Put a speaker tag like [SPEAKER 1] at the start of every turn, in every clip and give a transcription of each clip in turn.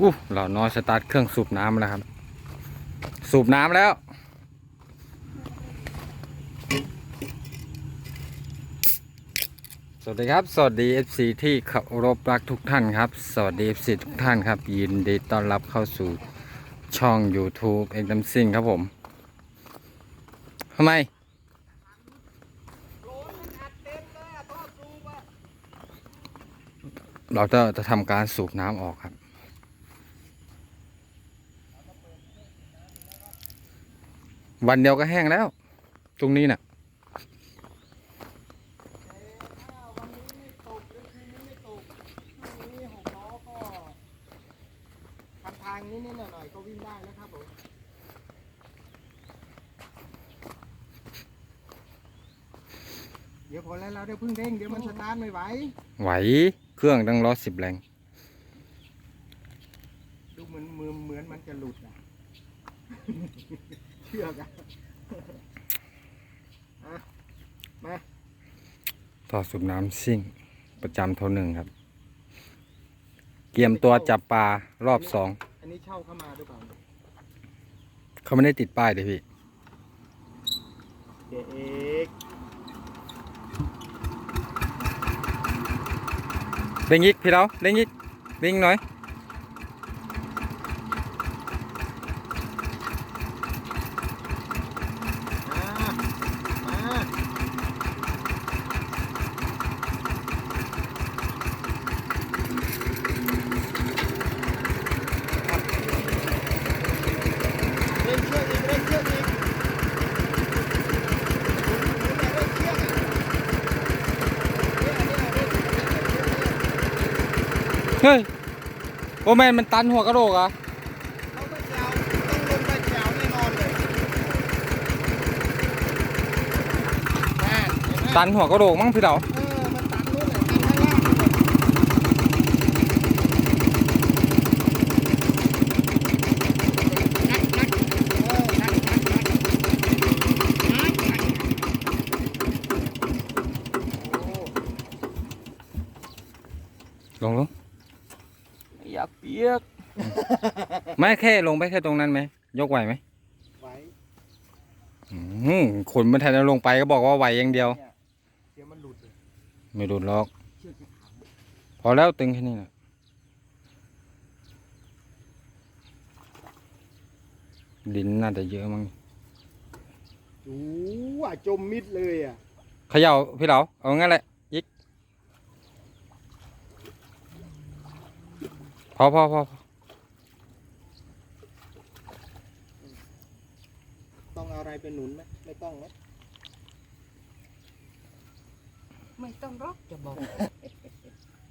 [SPEAKER 1] อู้เราน้อยสตาร์ทเครื่องสูบน้ำแล้วครับ สูบน้ำแล้ว สวัสดีครับ สวัสดี FC ที่เคารพรักทุกท่านครับ สวัสดี FC ทุกท่านครับ ยินดีต้อนรับเข้าสู่ช่อง YouTube เอ็กดัมซิงครับผมทำไมเราจะจะทำการสูบน้ำออกครับ วันเดียวก็แห้งแล้ว ตรงนี้น่ะ
[SPEAKER 2] ทางนิดๆหน่อยๆก็วิ่งได้แล้วครับผมเดี๋ยวพอแล้วเราได้พึ่งเร่งเดี๋ยวมันสตาร์ทไม่ไหว
[SPEAKER 1] ไหว เครื่องตั้งร้อยสิบแรง
[SPEAKER 2] ดูเหมือนมือเหมือนมันจะหลุดอะ เชื่อกอะอะมา
[SPEAKER 1] ต่อสูบน้ำซิ่ง ประจำโทรหนึ่งครับ เกียมตัวจับปลารอบสอง
[SPEAKER 2] อันนี้เช่าเข้ามาหรือเปล่า
[SPEAKER 1] เขาไม่ได้ติดป้ายเลยพี่
[SPEAKER 2] เด็กเอก
[SPEAKER 1] เร่งยิกพี่เราเร่งยิกเร่งหน่อย
[SPEAKER 2] มามาเร่งเชือกอีกเร่งเชือกอีกเร่งเชือกอะ เนี่ยเนี่ยเร่ง
[SPEAKER 1] เฮ้ยโอแมนมันตันหัวกระโหลกเหรอะ
[SPEAKER 2] เขาไปแจวต้องลงไปแจวแน่นอนเลยนั่นเห็นไหม
[SPEAKER 1] ตันหัวกระโหลกมั้งพี่เรา
[SPEAKER 2] เออ มันตัดนู่นแหละตัดข้างล่างนู่นแหละงัดงัดเอองัดงัดงัดงัดงัดโอ้
[SPEAKER 1] ลงลง
[SPEAKER 2] อยากเปียก
[SPEAKER 1] ไม่แค่ลงไปแค่ตรงนั้นไหมยกไหวไหม
[SPEAKER 2] ไว้
[SPEAKER 1] อืมขนมันแทนจะลงไปก็บอกว่าไหวอย่างเดียว
[SPEAKER 2] เนี่ยเดี๋ยวมันหลุดเลย
[SPEAKER 1] ไม่ดูดล็อก
[SPEAKER 2] เชือกจะขาด
[SPEAKER 1] พอแล้วตึงแค่นี้นะดินน่าจะเยอะมั้ง
[SPEAKER 2] โอ้อะจมมิดเลยอะ
[SPEAKER 1] เขย่าพี่เราเอางั้นแหละยิกพ อพอพอพอ
[SPEAKER 2] ต้องเอาอะไรเป็นหนุนไหมไม่ต้องไหม
[SPEAKER 3] ไม่ต้องรอกจะบอก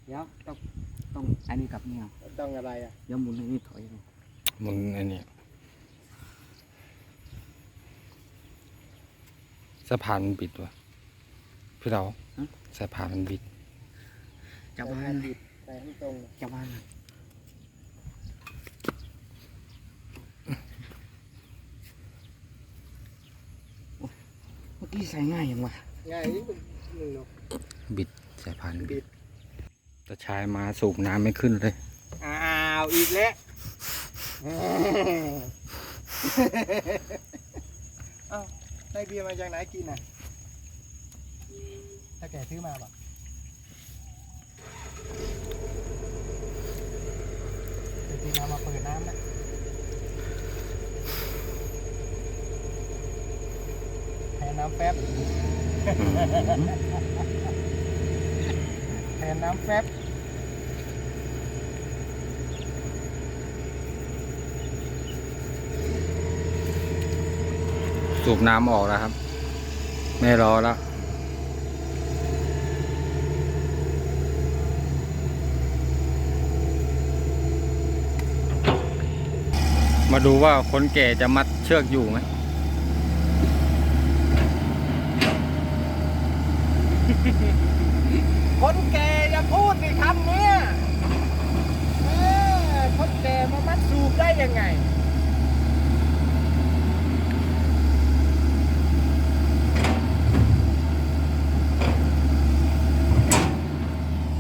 [SPEAKER 4] เดี๋ยวต้องต้องอันนี้กับเนี่ย
[SPEAKER 2] ต้องอะไรอะ
[SPEAKER 4] เดี๋ยวหมุนอันนี้ถอยลง
[SPEAKER 1] มันไอ้นี่สะพานมันบิดวะพี่เราสะพานมันบิด
[SPEAKER 4] จับ
[SPEAKER 2] ใส่
[SPEAKER 4] วา
[SPEAKER 2] ให้
[SPEAKER 4] น
[SPEAKER 2] บิดใส่ให้ตรง
[SPEAKER 4] จับวานโอ้ย เมื่อกี้ใส่ง่ายอย่างวะ
[SPEAKER 2] ง่ายนิดนึงเนาะ
[SPEAKER 1] บิดสะพานบิ
[SPEAKER 2] บิ
[SPEAKER 1] ด
[SPEAKER 2] ด
[SPEAKER 1] แต่ชายมาสูบน้ำไม่ขึ้นเลย
[SPEAKER 2] อ้าวอีกแล้วเอ้าได้เบียร์มาจากไหนกินน่ะถ้าแกซื้อมาป่ะจริงๆเอามาเปิดน้ำนะ แทนน้ำแป๊บแทนน้ำแป๊บ
[SPEAKER 1] สูบน้ำออกแล้วครับ ไม่รอแล้วมาดูว่าคนแก่จะมัดเชือกอยู่ไหม
[SPEAKER 2] คนแก่อย่าพูดสิคำเนี้ยเออคนแก่มามัดสูบได้ยังไง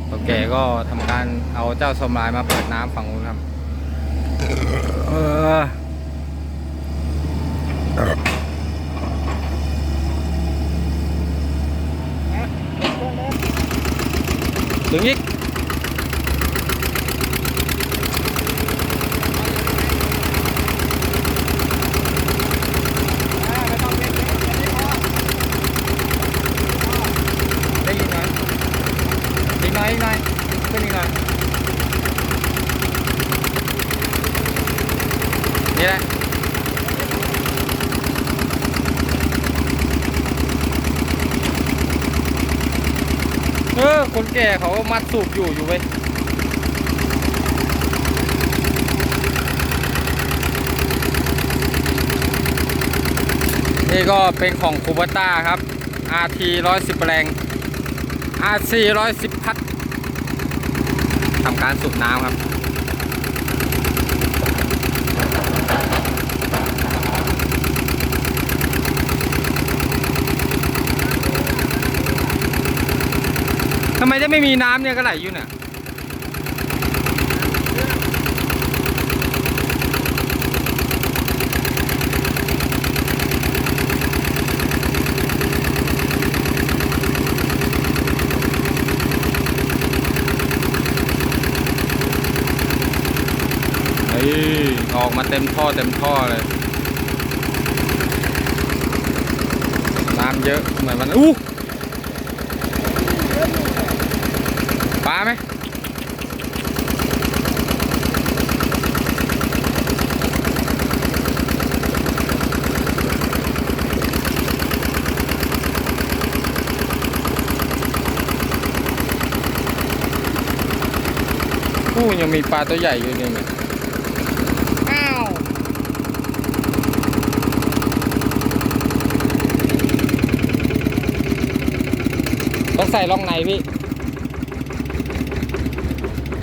[SPEAKER 1] ตัวแก่ก็ทำการเอาเจ้าสมลายมาเปิดน้ำฝั่งนู้นครับ เออ
[SPEAKER 2] นะเครื่องเล่น
[SPEAKER 1] ถึงอีก
[SPEAKER 2] อ่าไม่ต้องเล่นเล่นแค่นี้พอ
[SPEAKER 1] ได้ยินไหมอีกหน่อยอีกหน่อยขึ้นอีกหน่อ นแหละเออคนแก่เขามัดสูบอยู่อยู่เว้ยนี่ก็เป็นของคูบต้าครับ RT 110แรง RC 110 พัดทำการสูบน้ำครับ ทำไมจะไม่มีน้ำเนี่ยก็ไหลอยู่เนี่ยเฮ้ออกมาเต็มท่อเต็มท่อเลย น้ำเยอะเหมือนมันอู้ปลาไหมอู้ ยังมีปลาตัวใหญ่อยู่นี่เนี่ยอ้าวต้องใส่ร่องในพี่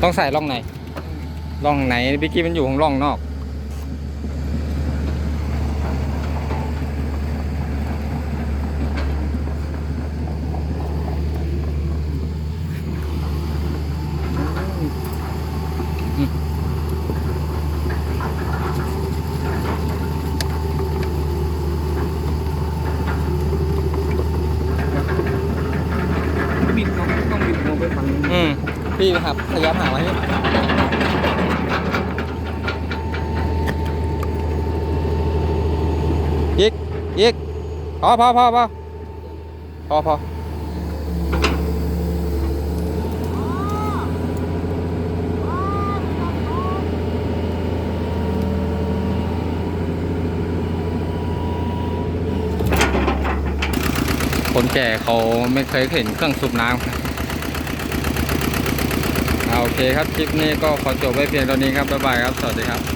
[SPEAKER 1] ต้องใส่ร่องในร่องไหนพี่กี้มันอยู่ของร่องนอก
[SPEAKER 4] บิดลงต้องบิดลงไปฝั่งนู้น
[SPEAKER 1] อืม พี่ครับ พยายามหาไว้อีกอีกพอพอพอพอพอพอคนแก่เขาไม่เคยเห็นเครื่องสูบน้ำ โอเคครับ คลิปนี้ก็ขอจบไว้เพียงเท่านี้ครับ บ๊ายบายครับ สวัสดีครับ